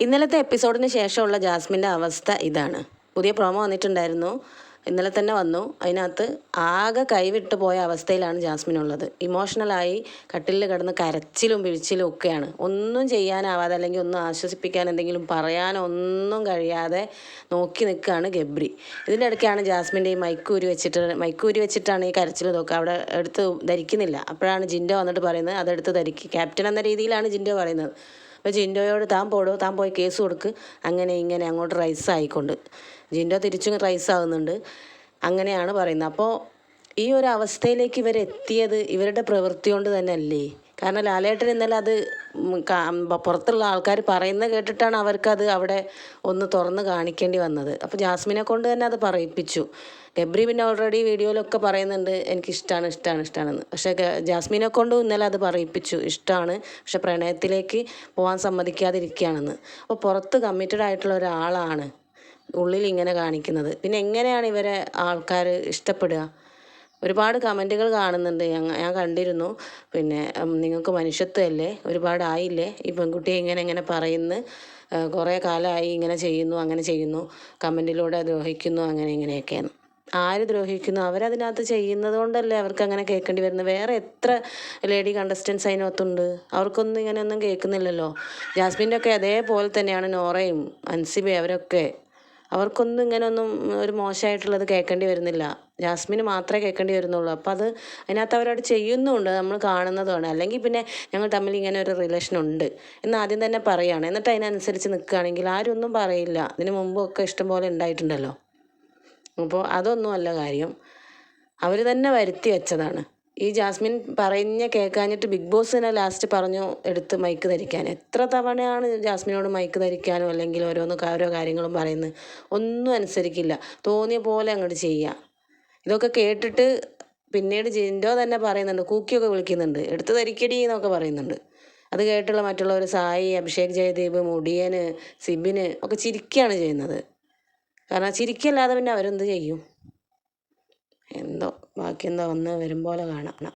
ഇന്നലത്തെ എപ്പിസോഡിന് ശേഷമുള്ള ജാസ്മിന്റെ അവസ്ഥ ഇതാണ്. പുതിയ പ്രോമോ വന്നിട്ടുണ്ടായിരുന്നു. ഇന്നലെ തന്നെ വന്നു. അതിനകത്ത് ആകെ കൈവിട്ട് പോയ അവസ്ഥയിലാണ് ജാസ്മിൻ ഉള്ളത്. ഇമോഷണലായി കട്ടിലിൽ കിടന്ന് കരച്ചിലും പിഴിച്ചിലും ഒക്കെയാണ്. ഒന്നും ചെയ്യാനാവാതെ അല്ലെങ്കിൽ ഒന്നും ആശ്വസിപ്പിക്കാൻ എന്തെങ്കിലും പറയാനോ ഒന്നും കഴിയാതെ നോക്കി നിൽക്കുകയാണ് ഗബ്രി. ഇതിന്റെ ഇടയ്ക്കാണ് ജാസ്മിന്റെ ഈ മൈക്കൂരി വെച്ചിട്ട് മൈക്കൂരി വെച്ചിട്ടാണ് ഈ കരച്ചിൽ ഇതൊക്കെ അവിടെ എടുത്ത് ധരിക്കുന്നില്ല. അപ്പോഴാണ് ജിൻഡോ വന്നിട്ട് പറയുന്നത് അതെടുത്ത് ധരിക്കുക ക്യാപ്റ്റൻ എന്ന രീതിയിലാണ് ജിൻഡോ പറയുന്നത്. അപ്പോൾ ജിൻഡോയോട് താൻ പോടോ താൻ പോയി കേസ് കൊടുക്ക്. അങ്ങനെ ഇങ്ങനെ അങ്ങോട്ട് റൈസ് ആയിക്കൊണ്ട്. ജിൻഡോ തിരിച്ചും റൈസ് ആവുന്നുണ്ട്. അങ്ങനെയാണ് പറയുന്നത്. അപ്പോൾ ഈ ഒരു അവസ്ഥയിലേക്ക് ഇവരെത്തിയത് ഇവരുടെ പ്രവൃത്തി കൊണ്ട് തന്നെ അല്ലേ കാരണം ലാലേട്ടൻ ഇന്നലെ അത് പുറത്തുള്ള ആൾക്കാർ പറയുന്നത് കേട്ടിട്ടാണ് അവർക്കത് അവിടെ ഒന്ന് തുറന്ന് കാണിക്കേണ്ടി വന്നത്. അപ്പോൾ ജാസ്മിനെ കൊണ്ട് തന്നെ അത് പറയിപ്പിച്ചു. ഗബ്രി പിന്നെ ഓൾറെഡി വീഡിയോയിലൊക്കെ പറയുന്നുണ്ട് എനിക്ക് ഇഷ്ടമാണ് ഇഷ്ടമാണ് ഇഷ്ടമാണെന്ന് പക്ഷേ ജാസ്മിനെ കൊണ്ടും ഇന്നലെ അത് പറയിപ്പിച്ചു. ഇഷ്ടമാണ് പക്ഷെ പ്രണയത്തിലേക്ക് പോകാൻ സമ്മതിക്കാതിരിക്കുകയാണെന്ന്. അപ്പോൾ പുറത്ത് കമ്മിറ്റഡ് ആയിട്ടുള്ള ഒരാളാണ് ഉള്ളിൽ ഇങ്ങനെ കാണിക്കുന്നത്. പിന്നെ എങ്ങനെയാണ് ഇവരെ ആൾക്കാർ ഇഷ്ടപ്പെടുക? ഒരുപാട് കമന്റുകൾ കാണുന്നുണ്ട്. ഞാൻ കണ്ടിരുന്നു. പിന്നെ നിങ്ങൾക്ക് മനുഷ്യത്വമല്ലേ? ഒരുപാട് ആയില്ലേ ഈ പെൺകുട്ടിയെ ഇങ്ങനെ ഇങ്ങനെ പറയുന്നു. കുറേ കാലമായി ഇങ്ങനെ ചെയ്യുന്നു അങ്ങനെ ചെയ്യുന്നു. കമന്റിലൂടെ ദ്രോഹിക്കുന്നു അങ്ങനെ ഇങ്ങനെയൊക്കെയാണ്. ആര് ദ്രോഹിക്കുന്നു? അവരതിനകത്ത് ചെയ്യുന്നത് കൊണ്ടല്ലേ അവർക്ക് അങ്ങനെ കേൾക്കേണ്ടി വരുന്നത്. വേറെ എത്ര ലേഡി കണ്ടസ്റ്റൻസ് അതിനകത്തുണ്ട്? അവർക്കൊന്നും ഇങ്ങനെയൊന്നും കേൾക്കുന്നില്ലല്ലോ. ജാസ്മിന്റെ ഒക്കെ അതേപോലെ തന്നെയാണ് നോറയും അൻസിബയും അവരൊക്കെ അവർക്കൊന്നും ഇങ്ങനെയൊന്നും ഒരു മോശമായിട്ടുള്ളത് കേൾക്കേണ്ടി വരുന്നില്ല. ജാസ്മിന് മാത്രമേ കേൾക്കേണ്ടി വരുന്നുള്ളൂ. അപ്പോൾ അത് അതിനകത്ത് അവരവിടെ ചെയ്യുന്നുമുണ്ട് നമ്മൾ കാണുന്നതുമാണ് അല്ലെങ്കിൽ പിന്നെ ഞങ്ങൾ തമ്മിൽ ഇങ്ങനെ ഒരു റിലേഷൻ ഉണ്ട് എന്ന് ആദ്യം തന്നെ പറയുകയാണ് എന്നിട്ട് അതിനനുസരിച്ച് നിൽക്കുകയാണെങ്കിൽ ആരും ഒന്നും പറയില്ല. ഇതിന് മുമ്പൊക്കെ ഇഷ്ടംപോലെ ഉണ്ടായിട്ടുണ്ടല്ലോ. അപ്പോൾ അതൊന്നുമല്ല കാര്യം. അവർ തന്നെ വരുത്തി വെച്ചതാണ്. ഈ ജാസ്മിൻ പറഞ്ഞ കേൾക്കാഞ്ഞിട്ട് ബിഗ് ബോസ് തന്നെ ലാസ്റ്റ് പറഞ്ഞു എടുത്ത് മൈക്ക് ധരിക്കാൻ. എത്ര തവണയാണ് ജാസ്മിനോട് മൈക്ക് ധരിക്കാനോ അല്ലെങ്കിൽ ഓരോന്ന് ഓരോ കാര്യങ്ങളും പറയുന്നത്? ഒന്നും അനുസരിക്കില്ല. തോന്നിയ പോലെ അങ്ങോട്ട് ചെയ്യുക ഇതൊക്കെ കേട്ടിട്ട് പിന്നീട് ജിൻഡോ തന്നെ പറയുന്നുണ്ട് കൂക്കിയൊക്കെ വിളിക്കുന്നുണ്ട്. എടുത്ത് ധരിക്കടി എന്നൊക്കെ പറയുന്നുണ്ട്. അത് കേട്ടുള്ള മറ്റുള്ളവർ സായി അഭിഷേക് ജയദീപ് മുടിയന് സിബിന് ഒക്കെ ചിരിക്കുകയാണ് ചെയ്യുന്നത്. കാരണം ചിരിക്കല്ലാതെ പിന്നെ അവരെന്ത് ചെയ്യും? എന്തോ ബാക്കി എന്തോ വന്ന് വരും പോലെ കാണാം.